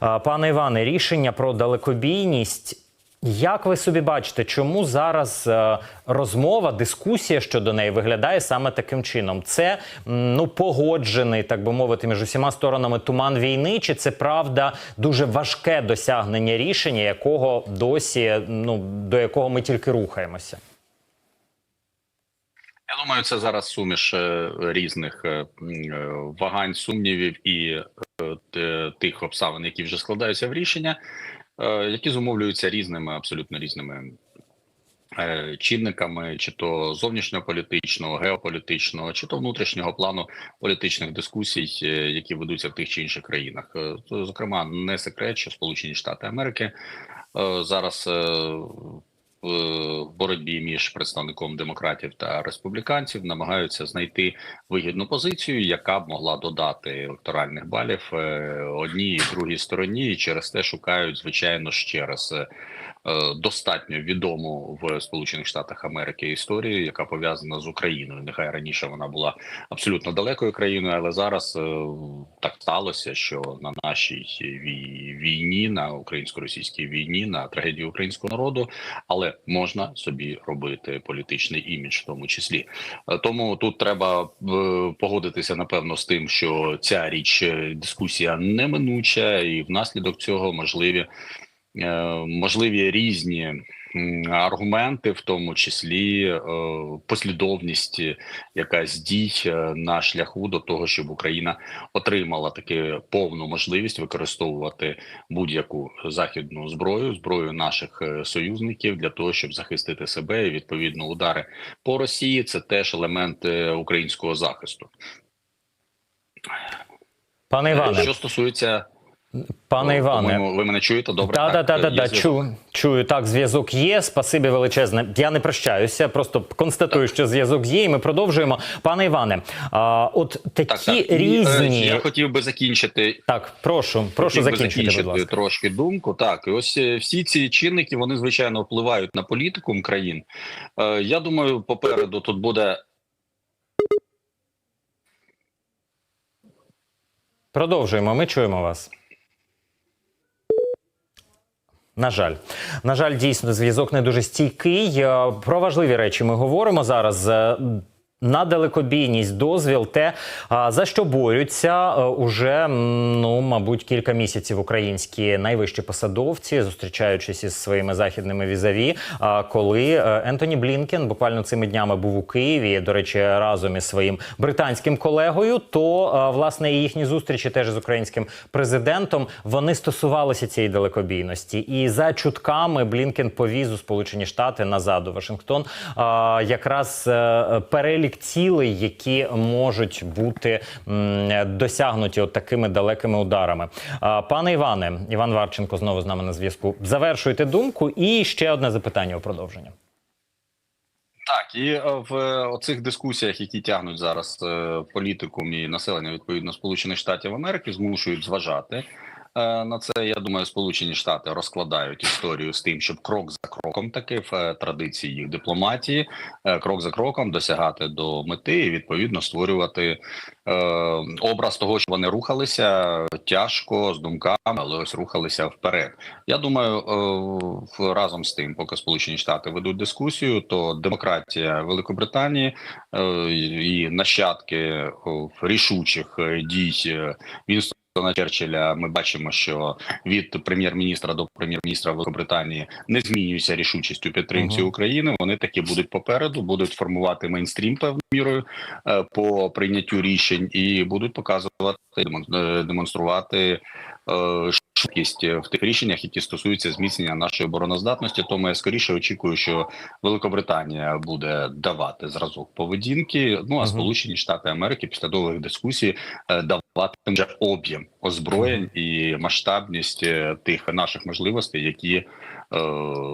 Пане Іване, рішення про далекобійність. Як ви собі бачите, чому зараз е, розмова, дискусія щодо неї виглядає саме таким чином? Це ну погоджений, так би мовити, між усіма сторонами туман війни, чи це правда дуже важке досягнення рішення, якого досі ну до якого ми тільки рухаємося? Я думаю, це зараз суміш е, різних е, е, вагань, сумнівів і тих обставин, які вже складаються в рішення, які зумовлюються різними, абсолютно різними чинниками, чи то зовнішньополітичного, геополітичного, чи то внутрішнього плану політичних дискусій, які ведуться в тих чи інших країнах. Зокрема, не секрет, що Сполучені Штати Америки зараз. Е, в боротьбі між представником демократів та республіканців намагаються знайти вигідну позицію, яка б могла додати електоральних балів е, одній і другій стороні, і через те шукають звичайно ще через е, достатньо відому в Сполучених Штатах Америки історію, яка пов'язана з Україною. Нехай раніше вона була абсолютно далекою країною, але зараз е, так сталося, що на нашій війні, на українсько-російській війні, на трагедії українського народу, але можна собі робити політичний імідж, в тому числі. Е, Тому тут треба е, погодитися напевно з тим, що ця річ е, дискусія неминуча, і внаслідок цього можливі е, можливі різні аргументи, в тому числі е, послідовність е, якась дій е, на шляху до того, щоб Україна отримала таки повну можливість використовувати будь-яку західну зброю, зброю наших е, союзників для того, щоб захистити себе і відповідно удари по Росії. Це теж елемент е, українського захисту. Пане Іване, Що стосується пане Іване, ви мене чуєте? Добре, Да, да, да, да, є да, чую, чую. Так, зв'язок є. Спасибі величезне. Я не прощаюся, просто констатую, що зв'язок є, і ми продовжуємо. Пане Іване, а, от такі Так, так. Е, різні. Я хотів би закінчити. Так, прошу, прошу хотів би закінчити, будь ласка. трошки думку. Так, і ось е, всі ці чинники вони звичайно впливають на політику країн. Е, я думаю, попереду тут буде Продовжуємо. Ми чуємо вас. На жаль, на жаль, дійсно зв'язок не дуже стійкий. Е, Про важливі речі ми говоримо зараз. На далекобійність дозвіл, те за що борються е, уже ну мабуть кілька місяців українські найвищі посадовці, зустрічаючись із своїми західними візаві. Коли е, Ентоні Блінкен буквально цими днями був у Києві, до речі, разом із своїм британським колегою, то е, власне і їхні зустрічі теж з українським президентом вони стосувалися цієї далекобійності. І за чутками Блінкен повіз у Сполучені Штати назад у Вашингтон якраз е, перелік цілей, які можуть бути досягнуті от такими далекими ударами. Пане Іване, Іван Варченко знову з нами на зв'язку. Завершуйте думку. І ще одне запитання у продовження. Так, і е, в оцих дискусіях, які тягнуть зараз е, політикум і населення відповідно Сполучених Штатів Америки, змушують зважати на це. Я думаю, Сполучені Штати розкладають історію з тим, щоб крок за кроком, таки в е, традиції їх дипломатії, е, крок за кроком досягати до мети і відповідно створювати е, образ того, що вони рухалися тяжко з думками, але ось рухалися вперед. Я думаю, е, разом з тим, поки Сполучені Штати ведуть дискусію, то демократія Великобританії е, і нащадки рішучих е, дій е, Вінстона Черчилля. Ми бачимо, що від прем'єр-міністра до прем'єр-міністра Великобританії не змінюється рішучість у підтримці Мгм. України. Вони таки будуть попереду, будуть формувати мейнстрім певною мірою е, по прийняттю рішень і будуть показувати е, демонструвати е, швидкість в тих рішеннях, які стосуються зміцнення нашої обороноздатності. Тому я скоріше очікую, що Великобританія буде давати зразок поведінки. Ну а Сполучені Штати Америки після довгих дискусій е, давати вже об'єм озброєнь і масштабність е, тих наших можливостей, які е,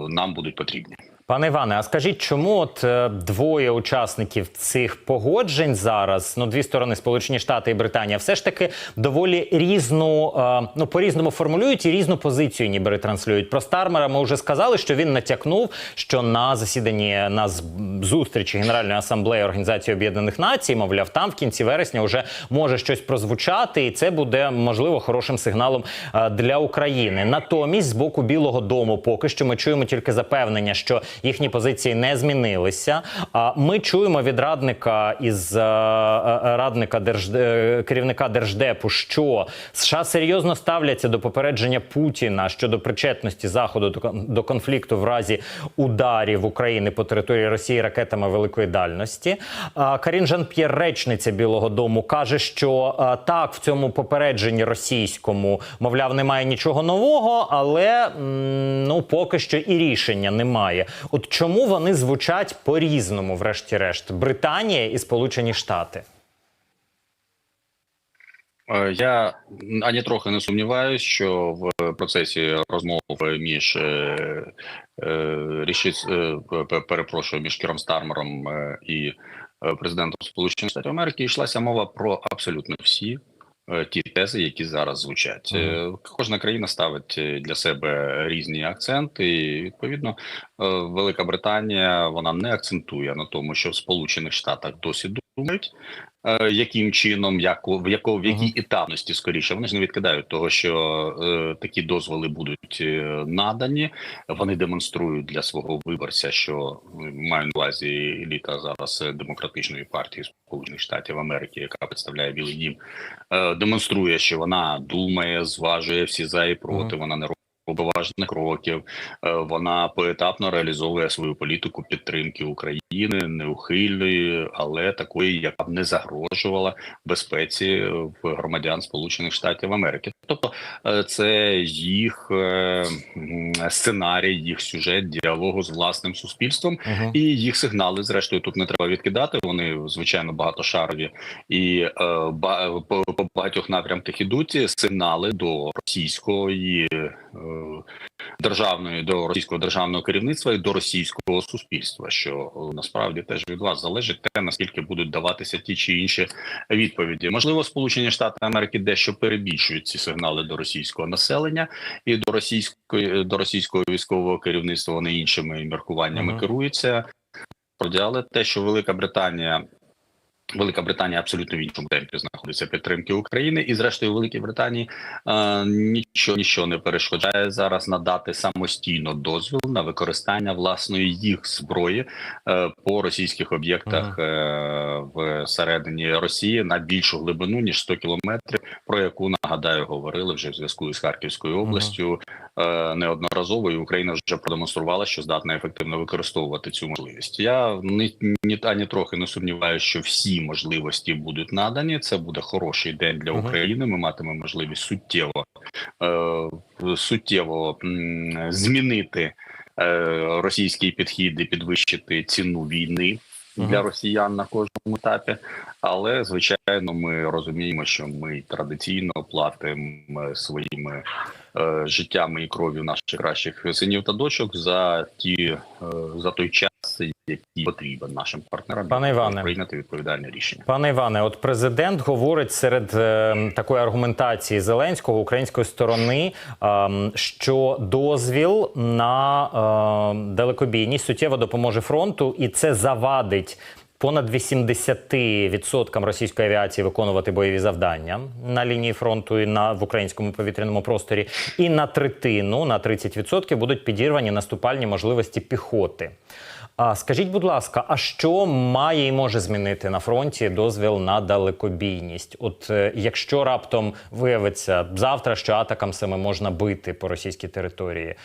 нам будуть потрібні. Пане Іване, а скажіть, чому от е, двоє учасників цих погоджень зараз, ну дві сторони, Сполучені Штати і Британія, все ж таки доволі різну, е, ну по різному формулюють і різну позицію, ніби ретранслюють. Про Стармера ми вже сказали, що він натякнув, що на засіданні на зустрічі Генеральної асамблеї Організації Об'єднаних Націй, мовляв, там в кінці вересня вже може щось прозвучати, і це буде можливо хорошим сигналом е, для України. Натомість, з боку Білого Дому, поки що ми чуємо тільки запевнення, що їхні позиції не змінилися. Ми чуємо від радника із е, е, радника держ... е, керівника держдепу, що США серйозно ставляться до попередження Путіна щодо причетності заходу до кон- конфлікту в разі ударів України по території Росії ракетами великої дальності. Карін Жан-П'єр, речниця Білого Дому, каже, що так в цьому попередженні російському, мовляв, немає нічого нового, але ну поки що і рішення немає. От чому вони звучать по-різному, врешті-решт, Британія і Сполучені Штати? Е, Я ані трохи не сумніваюся, що в процесі розмов між е, е, е, перепрошую, між Кіром Стармером і президентом Сполучених Штатів Америки йшлася мова про абсолютно всі ті тези, які зараз звучать. Е, Кожна країна ставить е, для себе різні акценти. І відповідно, е, Велика Британія вона не акцентує на тому, що в Сполучених Штатах досі думають. е, Яким чином, як в яко в якій етапності скоріше вони ж не відкидають того, що е, такі дозволи будуть е, надані. Вони демонструють для свого виборця, що е, маю на увазі еліта зараз демократичної партії Сполучених Штатів Америки, яка представляє Білий Дім, е, демонструє, що вона думає, зважує всі за і проти. Вона не робить важних кроків. Е, Вона поетапно реалізовує свою політику підтримки України, неухильної, але такої, яка б не загрожувала безпеці в громадян Сполучених Штатів Америки. Тобто, е, це їх е, сценарій, їх сюжет діалогу з власним суспільством Угу. і їх сигнали. Зрештою, тут не треба відкидати. Вони звичайно багатошарові і по, багатьох напрямках ідуть сигнали до російської державної до російського державного керівництва і до російського суспільства, що е, насправді теж від вас залежить те, наскільки будуть даватися ті чи інші відповіді. Можливо, Сполучені Штати Америки дещо перебільшують ці сигнали до російського населення і до російської до російського військового керівництва. Вони іншими міркуваннями Мгм. керуються. Але те, що Велика Британія. Велика Британія абсолютно в іншому темпі знаходиться підтримки України, і зрештою, Великій Британії е, нічого нічого не перешкоджає зараз надати самостійно дозвіл на використання власної їх зброї е, по російських об'єктах е, в середині Росії на більшу глибину ніж 100 кілометрів, про яку нагадаю говорили вже в зв'язку із Харківською областю неодноразово. І Україна вже продемонструвала, що здатна ефективно використовувати цю можливість. Я ні, ні ані трохи не сумніваюся, що всі можливості будуть надані. Це буде хороший день для України. Ми матимемо можливість суттєво е, суттєво змінити е, російський підхід і підвищити ціну війни. Для росіян на кожному етапі, але звичайно, ми розуміємо, що ми традиційно платимо своїми е, життями і кров'ю наших кращих синів та дочок за ті е, за той час, який потрібен нашим партнерам Пане Іване. прийняти відповідальне рішення. Пане Іване, от президент говорить серед е, такої аргументації Зеленського української сторони, е, що дозвіл на е, далекобійність суттєво допоможе фронту, і це завадить. Понад 80% російської авіації виконувати бойові завдання на лінії фронту і на в українському повітряному просторі, і на третину, на 30% будуть підірвані наступальні можливості піхоти. А скажіть, будь ласка, а що має і може змінити на фронті дозвіл на далекобійність? От е, якщо раптом виявиться завтра, що атакамсами можна бити по російській території,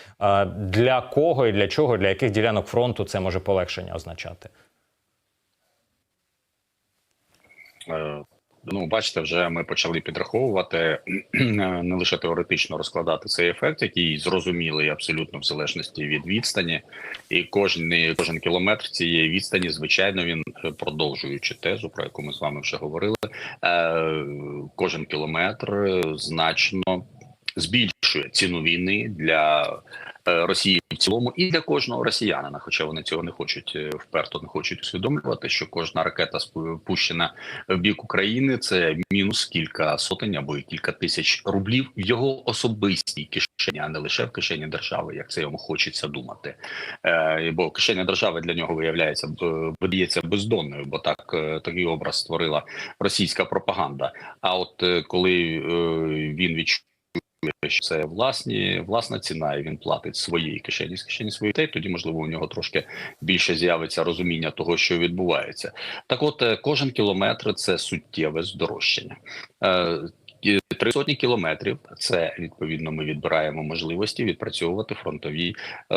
для кого і для чого, для яких ділянок фронту це може полегшення означати? Е, Ну, бачите, вже ми почали підраховувати не лише теоретично розкладати цей ефект, який зрозумілий абсолютно в залежності від відстані, і кожен кожен кілометр цієї відстані, звичайно, він е, продовжуючи тезу, про яку ми з вами вже говорили. Е, кожен кілометр е, значно збільшує ціну війни для е, Росії в цілому і для кожного росіянина. Хоча вони цього не хочуть е, вперто не хочуть усвідомлювати, що кожна ракета спущена в бік України це мінус кілька сотень або кілька тисяч рублів в його особистій кишені, а не лише в кишені держави, як це йому хочеться думати. Е, бо кишеня держави для нього виявляється видається бездонною, бо так е, такий образ створила російська пропаганда. А от е, коли е, він відчує, що це власні власна ціна, і він платить своїй кишені з кишені своїх дітей, тоді можливо у нього трошки більше з'явиться розуміння того, що відбувається. Так, от е, кожен кілометр це суттєве здорожчання. Три сотні кілометрів це відповідно. Ми відбираємо можливості відпрацьовувати фронтові е,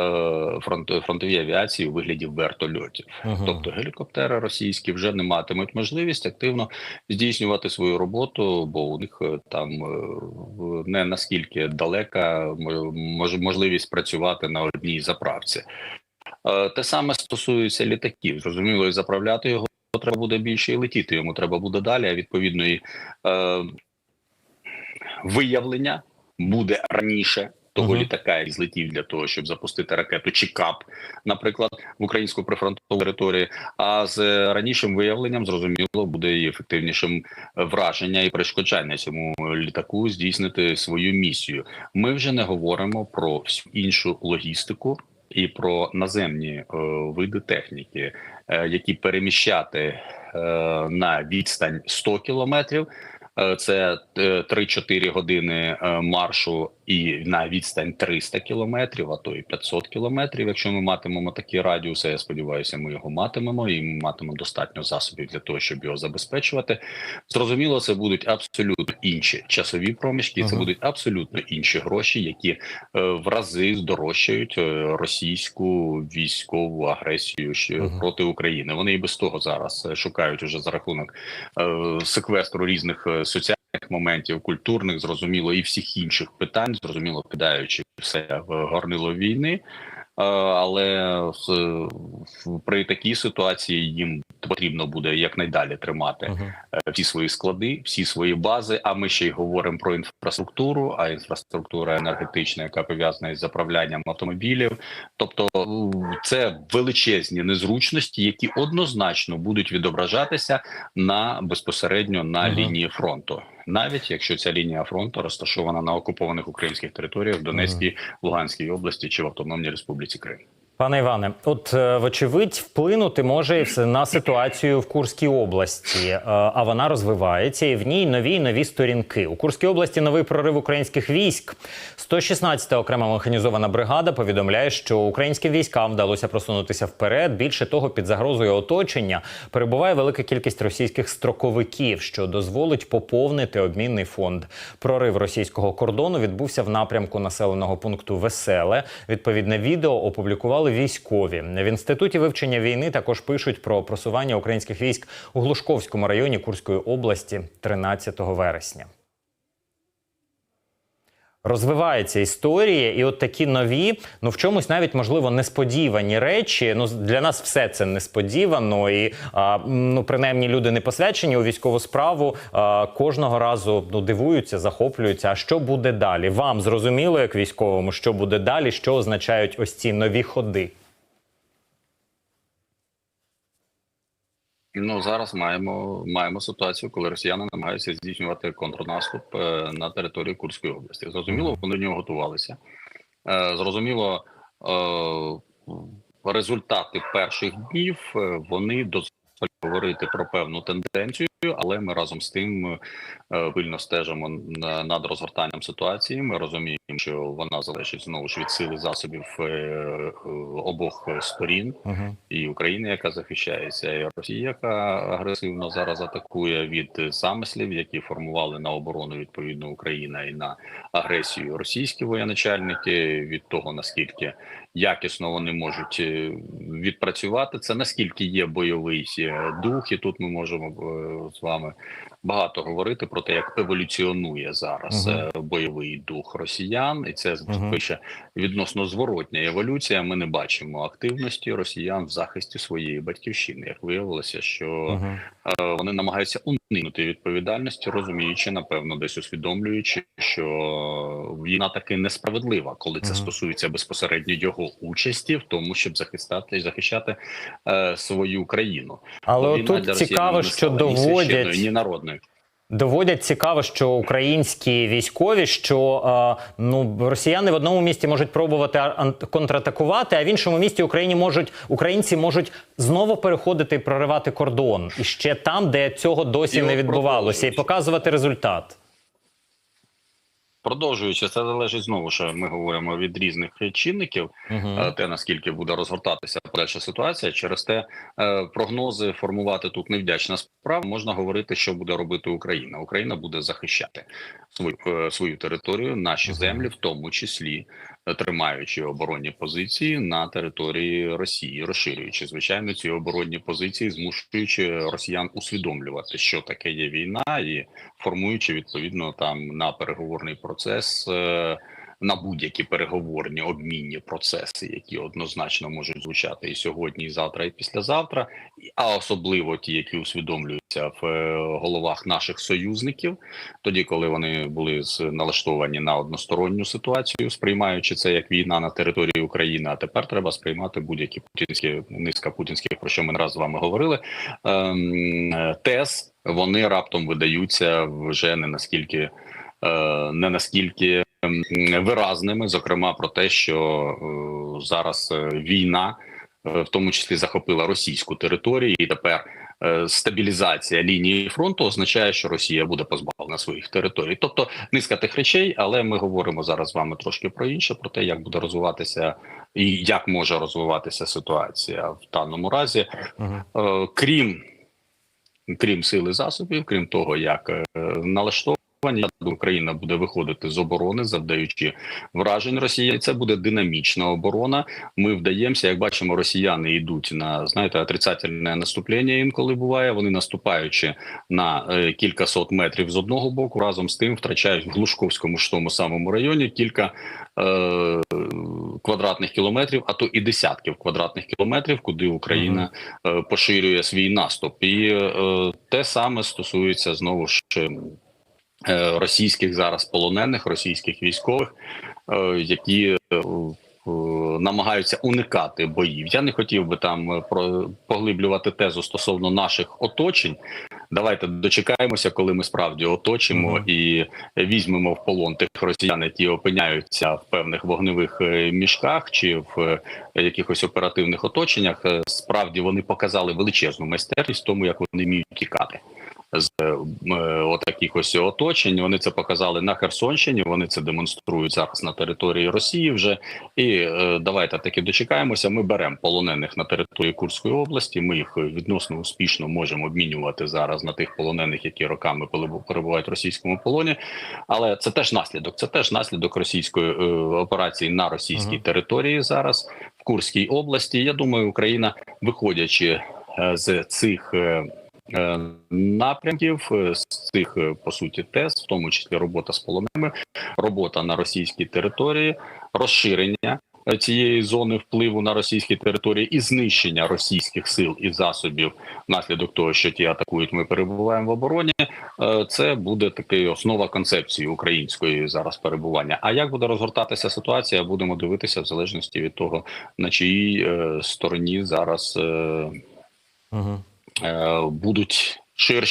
фронт, фронтові авіації у вигляді вертольотів. Мгм. Тобто гелікоптери російські вже не матимуть можливість активно здійснювати свою роботу, бо у них е, там е, не наскільки далека мож, можливість працювати на одній заправці. Те саме стосується літаків. Зрозуміло, і заправляти його треба буде більше і летіти. Йому треба буде далі. А відповідно і е, виявлення буде раніше. Того Мгм. літака, який злетів для того, щоб запустити ракету чи КАП, наприклад, в українську прифронтову територію. А з ранішим виявленням зрозуміло буде і ефективнішим враження і перешкоджання цьому літаку здійснити свою місію. Ми вже не говоримо про всю іншу логістику і про наземні е, види техніки, е, які переміщати е, на відстань 100 кілометрів. Е, Це е, 3-4 години е, маршу і на відстань 300 кілометрів, а то і 500 кілометрів. Якщо ми матимемо такі радіуси, я сподіваюся, ми його матимемо, і ми матимемо достатньо засобів для того, щоб його забезпечувати. Зрозуміло, це будуть абсолютно інші часові проміжки. Це будуть абсолютно інші гроші, які е, в рази здорожчають е, російську військову агресію Ага. проти України. Вони і без того зараз е, шукають уже за рахунок е, секвестру різних е, соціальних моментів, культурних, зрозуміло, і всіх інших питань, зрозуміло, кидаючи все в горнило війни. Е, Але в- при такій ситуації їм потрібно буде якнайдалі тримати Мгм. е, всі свої склади, всі свої бази. А ми ще й говоримо про інфраструктуру. А інфраструктура енергетична, яка пов'язана із заправлянням автомобілів. Тобто, це величезні незручності, які однозначно будуть відображатися на безпосередньо на Ага. лінії фронту, навіть якщо ця лінія фронту розташована на окупованих українських територіях в Донецькій, Луганській області чи в Автономній Республіці Крим. Пане Іване, от е, вочевидь вплинути може на ситуацію в Курській області, Е, а вона розвивається, і в ній нові й нові сторінки. У Курській області новий прорив українських військ. 116-та окрема механізована бригада повідомляє, що українським військам вдалося просунутися вперед. Більше того, під загрозою оточення перебуває велика кількість російських строковиків, що дозволить поповнити обмінний фонд. Прорив російського кордону відбувся в напрямку населеного пункту Веселе. Відповідне відео опублікували військові. В інституті вивчення війни також пишуть про просування українських військ у Глушковському районі Курської області 13 вересня. Розвивається історія, і от такі нові, ну в чомусь навіть можливо несподівані речі. Ну для нас все це несподівано, і а, ну принаймні люди не посвячені у військову справу. А, кожного разу ну дивуються, захоплюються. А що буде далі? Вам зрозуміло, як військовому, що буде далі, що означають ось ці нові ходи? Ну зараз маємо маємо ситуацію, коли росіяни намагаються здійснювати контрнаступ е, на території Курської області. Зрозуміло, вони до нього готувалися. Е, Зрозуміло, е, результати перших днів вони дозволяють говорити про певну тенденцію, але ми разом з тим е, пильно стежимо на- над розгортанням ситуації. Ми розуміємо, що вона залежить знову ж від сили засобів е, е, обох сторін Угу. і України, яка захищається, і Росія, яка агресивно зараз атакує від замислів, які формували на оборону відповідно Україна і на агресію російські воєначальники, від того наскільки якісно вони можуть е, відпрацювати, це наскільки є бойовий е, дух, і тут ми можемо е, з вами багато говорити про те, як еволюціонує зараз Мгм. е, бойовий дух росіян, і це пише відносно зворотня еволюція. Ми не бачимо активності росіян в захисті своєї батьківщини. Як виявилося, що Мгм. Е, вони намагаються уникнути відповідальності, розуміючи, напевно, десь усвідомлюючи, що війна таки несправедлива, коли це Мгм. стосується безпосередньо його участі в тому, щоб захистати і захищати е, свою країну. Але війна росіян цікаво, що доводять ні народною. Доводять цікаво, що українські військові, що е, ну росіяни в одному місті можуть пробувати контратакувати, а в іншому місті Україні можуть українці можуть знову переходити і проривати кордон. І ще там, де цього досі І не відбувалося, і показувати результат. Продовжуючи, це залежить знову, що ми говоримо від різних чинників. Е, те наскільки буде розгортатися подальша ситуація, через те е, прогнози формувати тут невдячна справа. Можна говорити, що буде робити Україна. Україна буде захищати свою е, свою територію, наші землі, в тому числі тримаючи оборонні позиції на території Росії, розширюючи звичайно ці оборонні позиції, змушуючи росіян усвідомлювати, що таке є війна, і формуючи відповідно там на переговорний процес. е, на будь-які переговорні обмінні процеси, які однозначно можуть звучати і сьогодні, і завтра, і післязавтра, а особливо ті, які усвідомлюються в е, головах наших союзників, тоді, коли вони були налаштовані на односторонню ситуацію, сприймаючи це як війна на території України. А тепер треба сприймати будь-які путінські низка путінських, про що ми раз з вами говорили. ем, тез вони раптом видаються вже не наскільки. е, Не наскільки виразними, зокрема про те, що е, зараз е, війна, е, в тому числі захопила російську територію, і тепер стабілізація лінії фронту означає, що Росія буде позбавлена своїх територій. Тобто низка тих речей, але ми говоримо зараз з вами трошки про інше, про те, як буде розвиватися і як може розвиватися ситуація в даному разі. Е, крім крім сили засобів, крім того, як налаштовані. Я думаю, Україна буде виходити з оборони, завдаючи вражень Росії. Це буде динамічна оборона. Ми вдаємося, як бачимо, росіяни йдуть на знаєте, отрицательне наступлення. Інколи буває. Вони наступаючи на е, кілька сот метрів з одного боку, разом з тим втрачають в Глушковському ж тому самому районі кілька е, квадратних кілометрів, а то і десятків квадратних кілометрів, куди Україна е, поширює свій наступ. І е, те саме стосується знову ж. Е, Російських зараз полонених, російських військових, е, які е, намагаються уникати боїв. Я не хотів би там про поглиблювати тезу стосовно наших оточень. Давайте дочекаємося, коли ми справді оточимо Мгм. і візьмемо в полон тих росіян, які опиняються в певних вогневих мішках чи в якихось оперативних оточеннях. Справді вони показали величезну майстерність тому, як вони вміють тікати. З е, е, отаких ось оточень вони це показали на Херсонщині. Вони це демонструють зараз на території Росії. Вже і е, давайте таки дочекаємося. Ми беремо полонених на території Курської області. Ми їх відносно успішно можемо обмінювати зараз на тих полонених, які роками перебу- перебувають в російському полоні. Але це теж наслідок. Це теж наслідок російської операції на російській Мгм. території зараз в Курській області. Я думаю, Україна, виходячи з цих. Е, Напрямків е, з цих е, по суті тез, в тому числі робота з полоненими, робота на російській території, розширення цієї зони впливу на російські території і знищення російських сил і засобів внаслідок того, що ті атакують, ми перебуваємо в обороні. Це буде такий основа концепції української зараз перебування. А як буде розгортатися ситуація, будемо дивитися в залежності від того, на чиїй стороні зараз Угу. Е, будуть ширші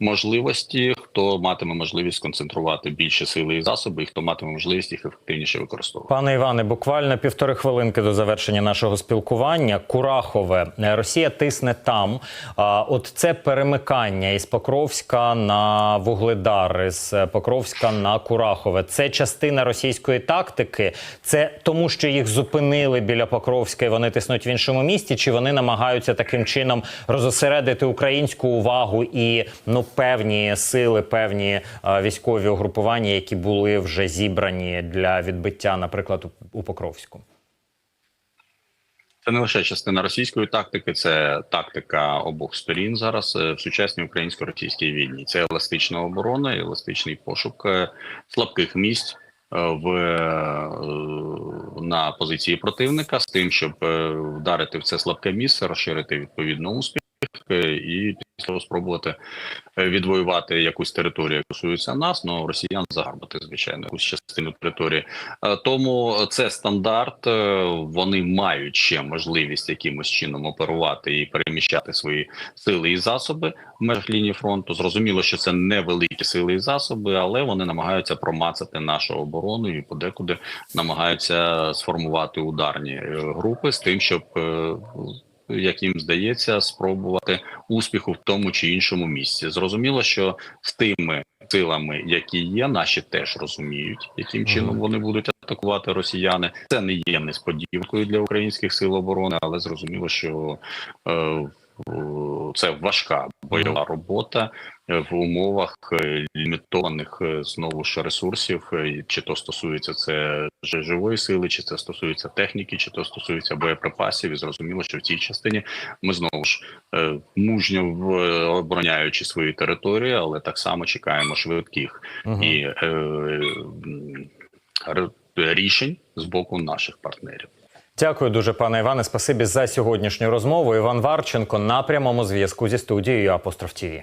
можливості, хто матиме можливість концентрувати більше сили і засоби, і хто матиме можливість їх ефективніше використовувати. Пане Іване, буквально півтори хвилинки до завершення нашого спілкування. Курахове Росія тисне там. А от це перемикання із Покровська на Вугледар, із е, Покровська на Курахове. Це частина російської тактики. Це тому, що їх зупинили біля Покровська і вони тиснуть в іншому місті. Чи вони намагаються таким чином розосередити українську увагу і ну певні сили, певні е, військові угрупування, які були вже зібрані для відбиття, наприклад, у, Покровську? Це не лише частина російської тактики, це тактика обох сторін зараз е, в сучасній українсько-російській війні. Це еластична оборона, еластичний пошук е, слабких місць в на позиції противника з тим, щоб вдарити в це слабке місце, розширити відповідно успіх і того спробувати е, відвоювати якусь територію, яка стосується нас, ну росіян загарбати, звичайно, якусь частину території. Е, Тому це стандарт. е, Вони мають ще можливість якимось чином оперувати і переміщати свої сили і засоби в межах лінії фронту. Зрозуміло, що це невеликі сили і засоби, але вони намагаються промацати нашу оборону і подекуди намагаються сформувати ударні групи з тим, щоб. Як їм здається, спробувати успіху в тому чи іншому місці. Зрозуміло, що з тими силами, які є, наші теж розуміють, яким чином вони будуть атакувати росіяни. Це не є несподіванкою для українських сил оборони, але зрозуміло, що е, це важка бойова робота в умовах е, лімітованих е, знову ж ресурсів, е, чи то стосується це живої сили, чи це стосується техніки, чи то стосується боєприпасів. І зрозуміло, що в цій частині ми знову ж е, мужньо обороняючи свої території, але так само чекаємо швидких Мгм. і е, рішень з боку наших партнерів. Дякую дуже, пане Іване. Спасибі за сьогоднішню розмову. Іван Варченко на прямому зв'язку зі студією Апостроф ТІВІ.